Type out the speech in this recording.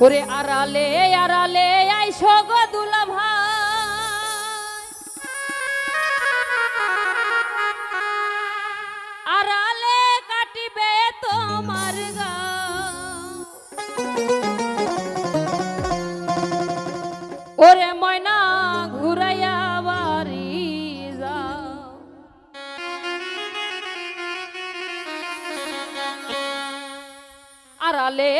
ওরে আড়ালে আড়ালে আইসো গো দুলা ভাই আড়ালে কাটিবে তোমার গা ওরে ময়না ঘুরাইয়া বাড়ি যাও। আড়ালে